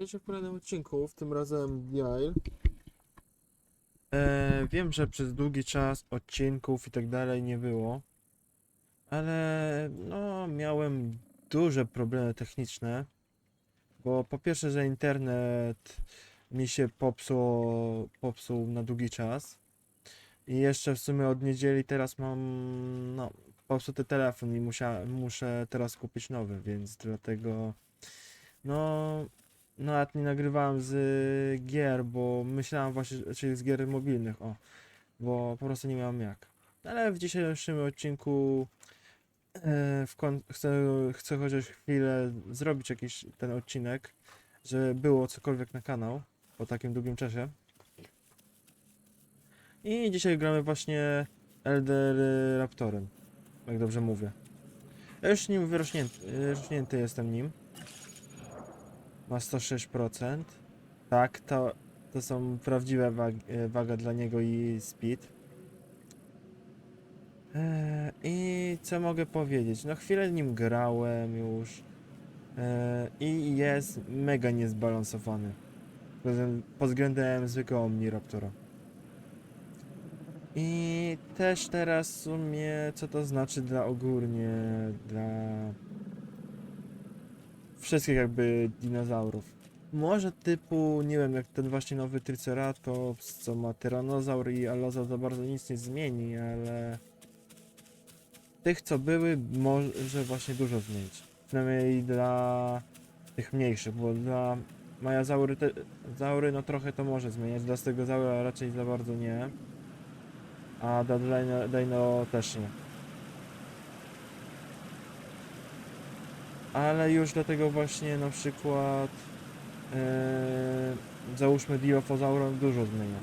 Wiecie, w kolejnym odcinku, w tym razem Jail. E, wiem, że przez długi czas odcinków i tak dalej nie było, ale no miałem duże problemy techniczne, bo po pierwsze, że internet mi się popsuł, popsuł na długi czas i jeszcze w sumie od niedzieli teraz mam no popsuty telefon i musia, muszę teraz kupić nowy, więc dlatego no nawet nie nagrywałem z gier, bo myślałem właśnie, czyli z gier mobilnych, o, bo po prostu nie miałem jak. Ale w dzisiejszym odcinku e, chcę, chcę chociaż chwilę zrobić jakiś ten odcinek, żeby było cokolwiek na kanał po takim długim czasie. I dzisiaj gramy właśnie Elder Raptorem, jak dobrze mówię. Ja już nim wyrośnięty, wyrośnięty jestem nim. Ma 106%. Tak, to, to są prawdziwe wag, e, waga dla niego i speed. Eee, I co mogę powiedzieć? No chwilę nim grałem już. Eee, I jest mega niezbalansowany. Pod względem zwykłego Omniraptora. I też teraz w sumie co to znaczy dla ogólnie dla wszystkich jakby dinozaurów. Może typu, nie wiem, jak ten właśnie nowy Triceratops, co ma Tyrannozaur i Allozaur za bardzo nic nie zmieni, ale tych co były może właśnie dużo zmienić. Przynajmniej dla tych mniejszych, bo dla Majazaury te, zaury no trochę to może zmieniać, dla Stegozaura raczej za bardzo nie. A dla Dino, Dino też nie. Ale już dlatego właśnie na przykład e, załóżmy Dilophosauron dużo zmienia.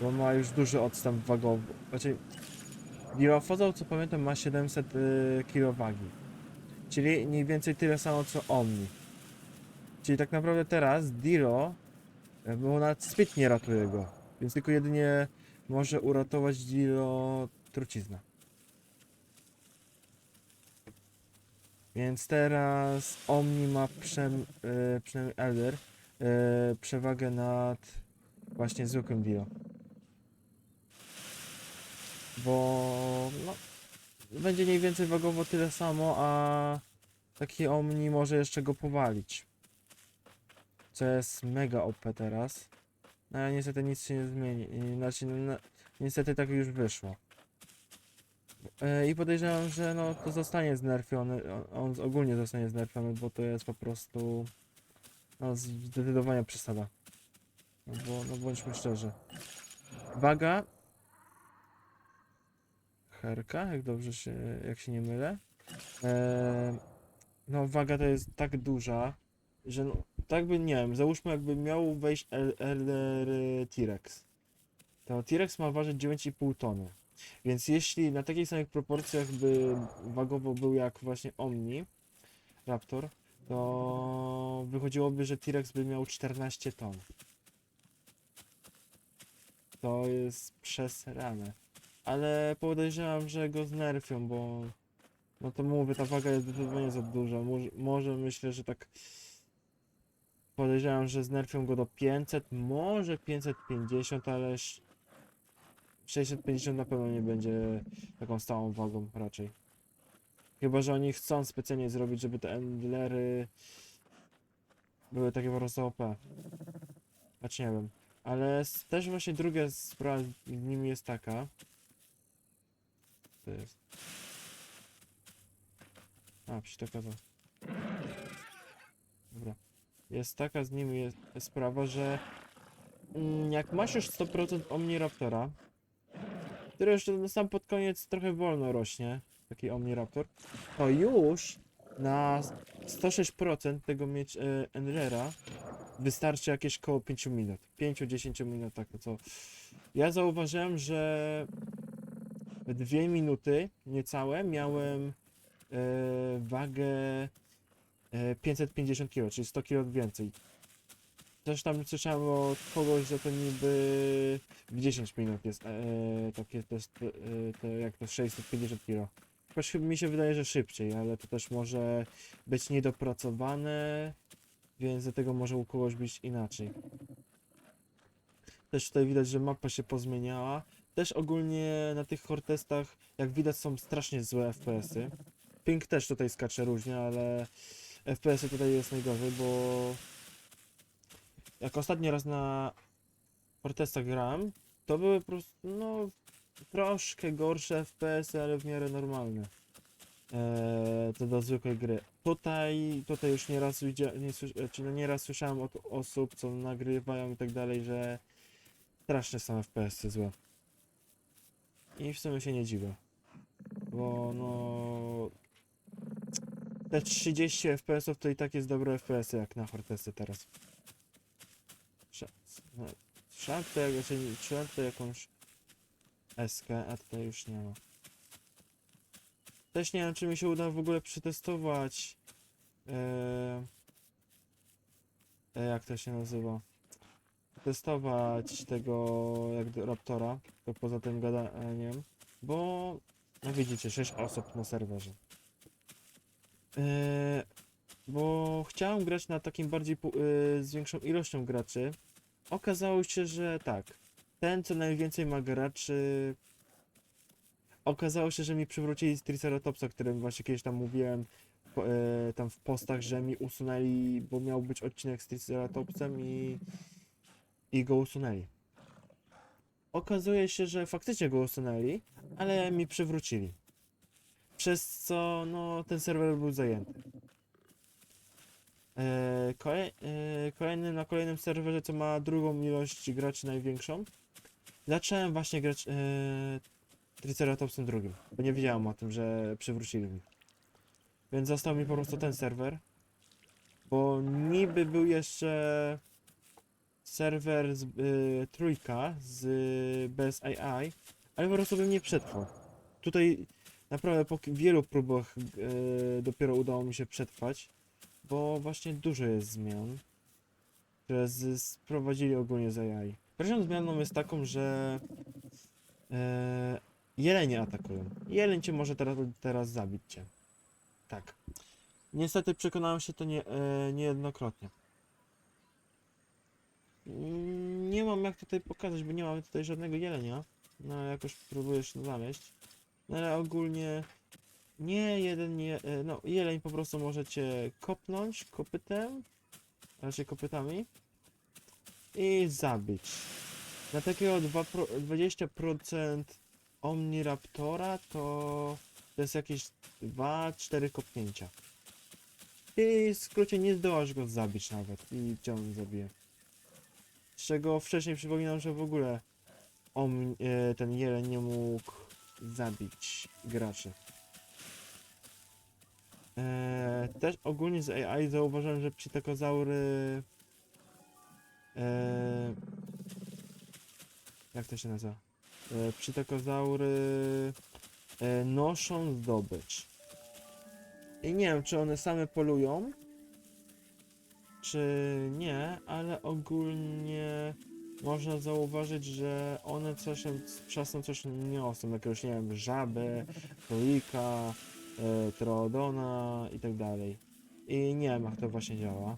Bo ma już duży odstęp wagowy. Znaczy Dilophosaur co pamiętam ma 700 y, kg wagi. Czyli mniej więcej tyle samo co Omni. Czyli tak naprawdę teraz Dilo e, bo nawet Speed nie ratuje go. Więc tylko jedynie może uratować Dilo trucizna. Więc teraz Omni ma przem, e, przynajmniej Elder e, przewagę nad właśnie zwykłym Dio. Bo no, będzie mniej więcej wagowo tyle samo, a taki Omni może jeszcze go powalić. Co jest mega OP teraz. No ale niestety nic się nie zmieni. Znaczy, no, niestety tak już wyszło. E, I podejrzewam, że no to zostanie znerfiony, on- ogólnie zostanie znerfiony, bo to jest po prostu no zdecydowanie przesada. No bo, no bądźmy szczerzy. Waga Herka, jak dobrze się, jak się nie mylę. E, no waga to jest tak duża, że no, tak by, nie wiem, załóżmy jakby miał wejść El- Elder T-Rex. To T-Rex ma ważyć 9,5 tony. Więc jeśli na takich samych proporcjach by wagowo był jak właśnie Omni Raptor, to wychodziłoby, że T-Rex by miał 14 ton. To jest przesrane. Ale podejrzewam, że go znerfią, bo no to mówię, ta waga jest zdecydowanie za duża. Może, może myślę, że tak podejrzewam, że znerfią go do 500, może 550, ale 650 na pewno nie będzie taką stałą wagą raczej. Chyba, że oni chcą specjalnie zrobić, żeby te Endlery były takie po prostu OP. Znaczy nie wiem. Ale też właśnie druga sprawa z nimi jest taka. To jest. A, psitaka za. Dobra. Jest taka z nimi jest sprawa, że mm, jak masz już 100% Omniraptora, który na sam pod koniec trochę wolno rośnie, taki Omniraptor, to już na 106% tego mieć e, wystarczy jakieś koło 5 minut. 5-10 minut, tak to co. Ja zauważyłem, że 2 minuty niecałe miałem e, wagę e, 550 kg, czyli 100 kg więcej. Też tam słyszałem od kogoś, że to niby w 10 minut jest e, takie to, jest, e, to jak to 650 kg. jakoś mi się wydaje, że szybciej, ale to też może być niedopracowane, więc dlatego może u kogoś być inaczej. Też tutaj widać, że mapa się pozmieniała. Też ogólnie na tych hortestach, jak widać, są strasznie złe FPS-y. Ping też tutaj skacze różnie, ale FPS-y tutaj jest najgorzej, bo jak ostatni raz na hortestach grałem, to były po prostu, no, troszkę gorsze FPS-y, ale w miarę normalne. Eee, to do zwykłej gry. Tutaj, tutaj już nieraz widziałem, nie, słysz- czy no nieraz słyszałem od osób, co nagrywają i tak dalej, że strasznie są FPS-y złe. I w sumie się nie dziwię. Bo no... Te 30 FPS-ów to i tak jest dobre FPS-y jak na Fortesy teraz. No, Słyszałem tutaj, słyszałem tutaj jakąś SK, a tutaj już nie ma. Też nie wiem, czy mi się uda w ogóle przetestować. Eee, e, jak to się nazywa? Testować tego jak Raptora, to poza tym gadaniem, bo no widzicie, 6 osób na serwerze. Eee, bo chciałem grać na takim bardziej yy, z większą ilością graczy. Okazało się, że tak. Ten, co najwięcej ma graczy. Okazało się, że mi przywrócili z Triceratopsa, którym właśnie kiedyś tam mówiłem. po- e, tam w postach, że mi usunęli, bo miał być odcinek z Triceratopsem i, i go usunęli. Okazuje się, że faktycznie go usunęli, ale mi przywrócili. Przez co no, ten serwer był zajęty. E, e, kolejny, na kolejnym serwerze, co ma drugą ilość graczy największą, zacząłem właśnie grać e, Triceratopsem drugim, bo nie wiedziałem o tym, że przywrócili mi. Więc został mi po prostu ten serwer, bo niby był jeszcze serwer z, y, trójka z, bez AI, ale po prostu bym nie przetrwał. Tutaj naprawdę po wielu próbach dopiero udało mi się przetrwać, bo właśnie dużo jest zmian, które sprowadzili ogólnie z AI. Pierwszą zmianą jest taką, że e, jelenie atakują. Jeleń cię może teraz, teraz zabić cię. Tak. Niestety przekonałem się to nie, e, niejednokrotnie. Mm, Nie mam jak tutaj pokazać, bo nie mamy tutaj żadnego jelenia. No ale jakoś próbujesz znaleźć. No ale ogólnie nie jeden, nie, e, no jeleń po prostu możecie kopnąć kopytem, raczej kopytami i zabić. Na takiego dwa pro- 20% Omniraptora to, to jest jakieś 2-4 kopnięcia. I w skrócie nie zdołasz go zabić nawet i cię zabije. Z czego wcześniej przypominam, że w ogóle e, ten jeleń nie mógł zabić graczy. E, też ogólnie z AI zauważyłem, że psittakozaury e, jak to się nazywa? E, e, noszą zdobycz. I nie wiem, czy one same polują, czy nie, ale ogólnie można zauważyć, że one coś, czasem coś niosą, jakiegoś, nie wiem, żabę, królika, e, troodona i tak dalej. I nie wiem, jak to właśnie działa,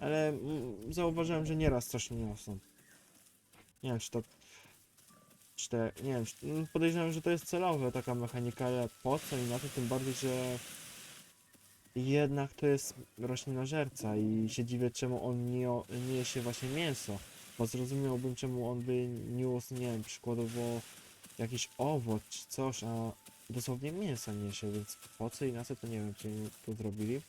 ale mm, zauważyłem, że nieraz coś niosą. Nie wiem, czy to czy te, nie wiem, czy- mm, podejrzewam, że to jest celowe taka mechanika, ale po co i na to, tym bardziej, że jednak to jest roślinożerca i się dziwię, czemu on nie, nie je się właśnie mięso, bo zrozumiałbym, czemu on by niósł, nie wiem, przykładowo jakiś owoc czy coś, a dosłownie mięsa niesie, więc co i na co to nie wiem, czy to zrobili.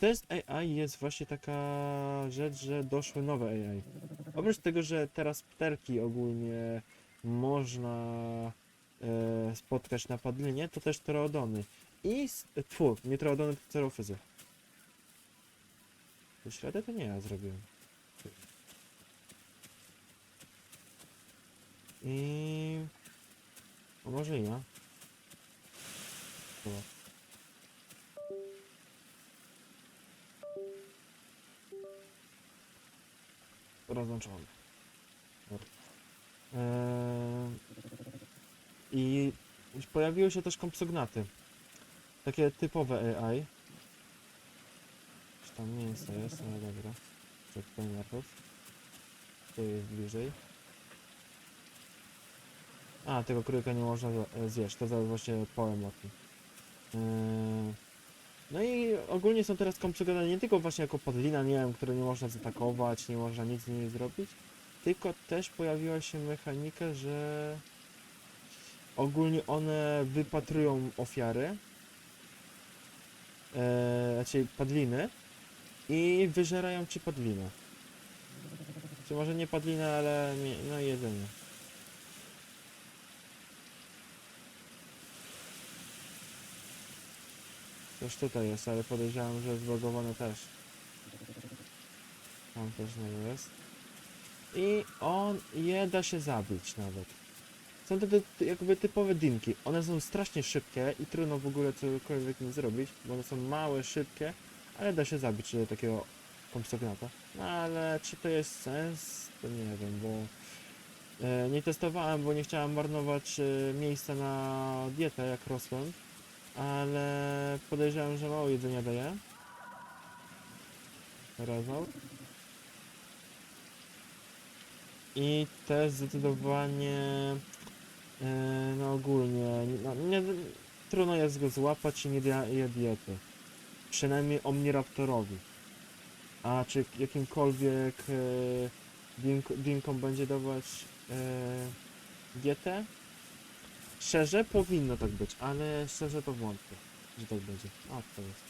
Test AI jest właśnie taka rzecz, że doszły nowe AI. Oprócz tego, że teraz pterki ogólnie można e, spotkać na padlinie, to też troodony. I, tfu, nie troodony, to cerofyzy. Ślady to nie ja zrobiłem. I... A może ja? Dobra. Rozłączony. Eee, I pojawiły się też kompsognaty. Takie typowe AI. Czy tam mięso jest? No dobra. Czek tutaj narków. Tu jest bliżej. A, tego królika nie można zje- zjeść, to zaraz właśnie o tym. Eee, No i ogólnie są teraz kompsognaty nie tylko właśnie jako podlina, nie wiem, które nie można zaatakować, nie można nic z nimi zrobić, tylko też pojawiła się mechanika, że ogólnie one wypatrują ofiary, e, znaczy padliny i wyżerają ci padlinę. Czy może nie padlinę, ale no jedzenie. Też tutaj jest, ale podejrzewam, że zlogowane też. Tam też znowu jest. I on je da się zabić nawet. Są to jakby typowe dinki. One są strasznie szybkie i trudno w ogóle cokolwiek im zrobić, bo one są małe, szybkie, ale da się zabić e, takiego kompsognata. No ale czy to jest sens? To nie wiem, bo e, nie testowałem, bo nie chciałem marnować e, miejsca na dietę jak rosłem, ale podejrzewam, że mało jedzenia daje. Razor. I też zdecydowanie e, no ogólnie no, nie, trudno jest go złapać i nie daje diety. Przynajmniej Omniraptorowi. A czy jakimkolwiek e, dink, dinkom będzie dawać e, dietę? Szczerze powinno tak być, ale szczerze to wątpię, że tak będzie. A, to jest.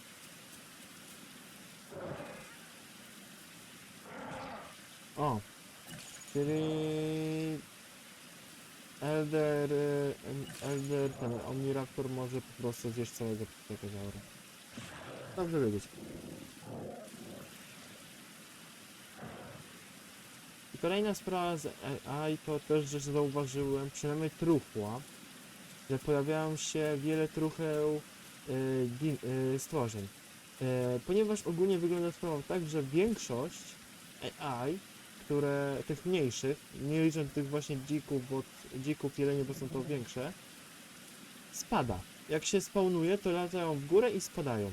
O, czyli Elder, Elder, ten Omniraptor może po prostu zjeść całego Pterozaura. Dobrze wiedzieć. I kolejna sprawa z AI to też, że zauważyłem, przynajmniej truchła, że pojawiają się wiele trucheł din, y, stworzeń. E, ponieważ ogólnie wygląda sprawa tak, że większość AI, które tych mniejszych, nie licząc tych właśnie dzików, bo dzików jelenie, bo są to większe, spada. Jak się spawnuje, to latają w górę i spadają.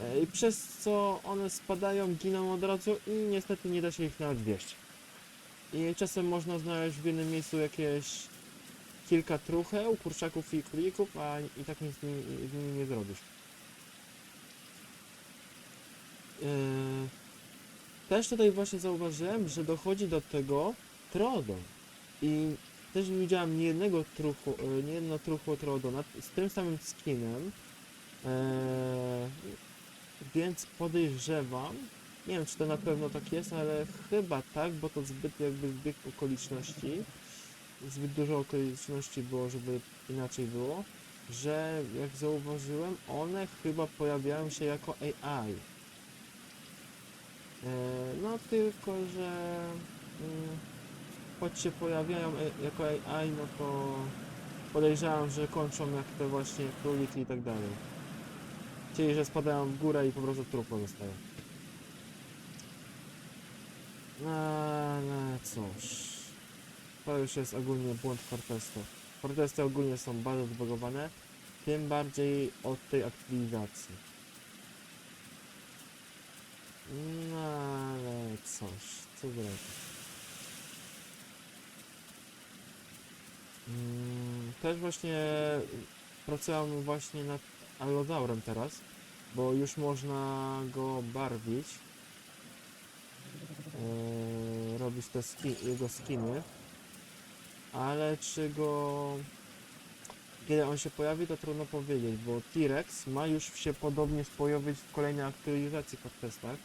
E, I przez co one spadają, giną od razu i niestety nie da się ich nawet wieść. I czasem można znaleźć w jednym miejscu jakieś kilka trucheł, kurczaków i królików, a i tak nic z nimi, z nimi nie zrobisz. Yy, też tutaj właśnie zauważyłem, że dochodzi do tego Trodon. I też widziałem niejednego truchu, yy, niejedno truchło Trodona z tym samym skinem. Yy, więc podejrzewam, nie wiem czy to na pewno tak jest, ale chyba tak, bo to zbyt jakby zbieg okoliczności, zbyt dużo okoliczności było, żeby inaczej było, że jak zauważyłem, one chyba pojawiają się jako AI. E, no tylko, że mm, choć się pojawiają e- jako AI, no to podejrzewam, że kończą jak te właśnie króliki i tak dalej. Czyli, że spadają w górę i po prostu trupy zostają. Ale cóż. To już jest ogólnie błąd Fortesto. Fortesty ogólnie są bardzo zbagowane, tym bardziej od tej aktywizacji. No ale cóż, co zrobić? Mm, Też właśnie pracuję właśnie nad Allozaurem teraz, bo już można go barwić. Eee, robić te ski, jego skiny. Ale czy go... Kiedy on się pojawi, to trudno powiedzieć, bo T-Rex ma już się podobnie pojawić w kolejnej aktualizacji pod testach.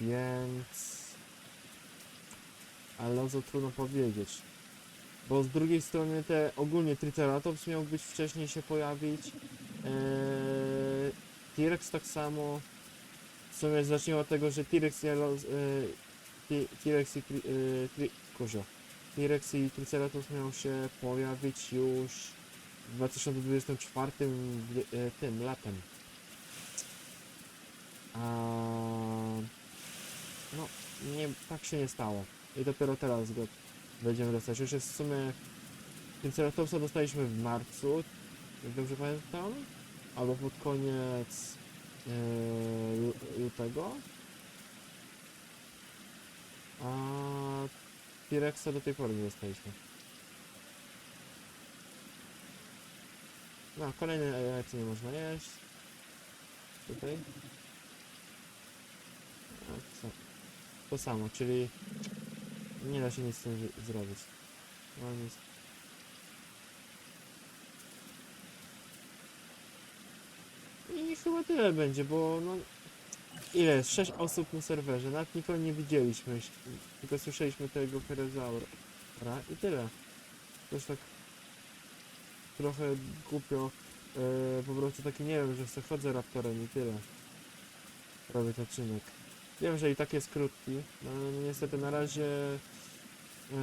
Więc... Ale co trudno powiedzieć. Bo z drugiej strony te ogólnie Triceratops miał być wcześniej się pojawić. Eee, T-Rex tak samo. Sumie zacznijmy od tego, że T-Rex T- T-Rex i kurczę. T-Rex i Triceratops miał się pojawić już w 2024 w- e, tym latem. A no, nie, tak się nie stało. I dopiero teraz go będziemy dostać. Już jest w sumie... Triceratopsa dostaliśmy w marcu, jak dobrze pamiętam. Albo pod koniec lutego. A T-Rexa do tej pory nie dostaliśmy. No, kolejne jajce nie można jeść. Tutaj. To samo, czyli nie da się nic z tym zrobić. No nic. I chyba tyle będzie, bo no... Ile jest? 6 osób na serwerze, nawet nikogo nie widzieliśmy, tylko słyszeliśmy tego Herezaura i tyle. Też tak trochę głupio, e, po prostu taki nie wiem, że sobie chodzę raptorem i tyle. Robię ten odcinek. Wiem, że i tak jest krótki, no ale niestety na razie e,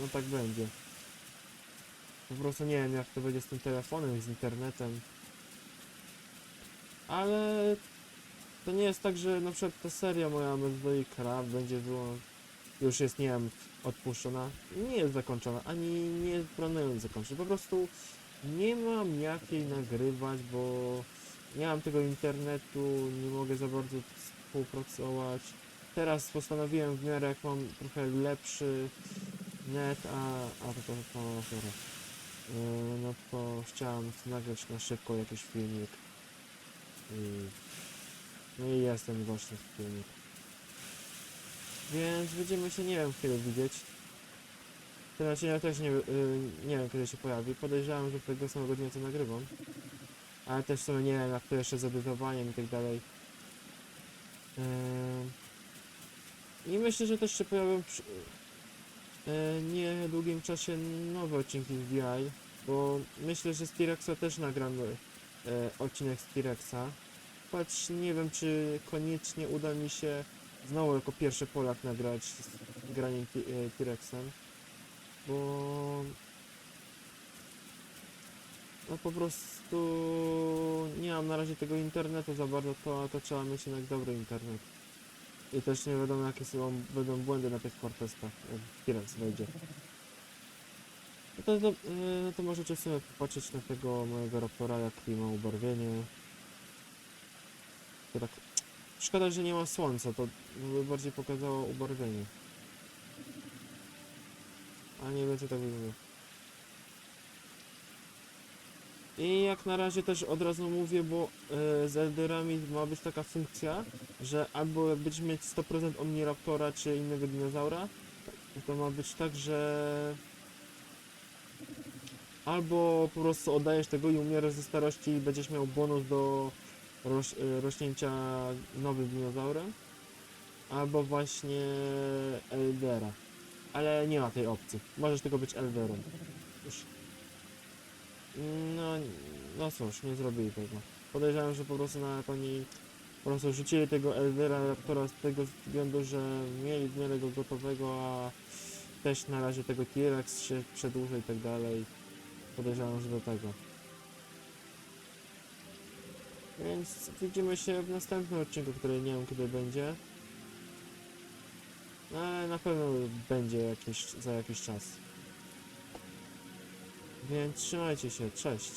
no tak będzie. Po prostu nie wiem jak to będzie z tym telefonem, z internetem. Ale to nie jest tak, że na przykład ta seria moja Medway Craft będzie wyłą... już jest, nie wiem, odpuszczona. Nie jest zakończona, ani nie planuję zakończyć. Po prostu nie mam jak jej nagrywać, bo nie mam tego internetu, nie mogę za bardzo współpracować. Teraz postanowiłem w miarę jak mam trochę lepszy net, a, a to to, to, to, Yy, no to chciałem nagrać na szybko jakiś filmik. I, no i jestem właśnie w filmik. Więc będziemy się nie wiem kiedy widzieć. Ten odcinek też nie, yy, nie wiem kiedy się pojawi. Podejrzewam, że tego samego dnia co nagrywam. Ale też w sumie nie wiem jak to jeszcze z edytowaniem i tak dalej. Yy, I myślę, że też się pojawią przy, e, niedługim czasie nowe odcinki z VI, bo myślę, że z T-Rexa też nagram e, odcinek z T-Rexa. Choć nie wiem, czy koniecznie uda mi się znowu jako pierwszy Polak nagrać z graniem e, T-Rexem, bo no po prostu nie mam na razie tego internetu za bardzo, to, to trzeba mieć jednak dobry internet. I też nie wiadomo jakie są, będą błędy na tych fortestach, jak T-Rex wejdzie. No to, to, no to możecie w sumie popatrzeć na tego mojego raptora, jaki ma ubarwienie. To tak... Szkoda, że nie ma słońca, to by bardziej pokazało ubarwienie. A nie więcej tak wygląda. I jak na razie też od razu mówię, bo e, z Elderami ma być taka funkcja, że albo będziesz mieć 100% Omniraptora czy innego dinozaura, to ma być tak, że albo po prostu oddajesz tego i umierasz ze starości i będziesz miał bonus do roś, e, rośnięcia nowym dinozaurem, albo właśnie Eldera. Ale nie ma tej opcji. Możesz tylko być Elderem. Już. No, no cóż, nie zrobili tego. Podejrzewam, że po prostu na oni po prostu rzucili tego Eldera Raptora z tego względu, że mieli w miarę go gotowego, a też na razie tego T-Rex się przedłuży i tak dalej. Podejrzewam, że do tego. Więc widzimy się w następnym odcinku, który nie wiem kiedy będzie. No, ale na pewno będzie za jakiś czas. Więc trzymajcie się, cześć.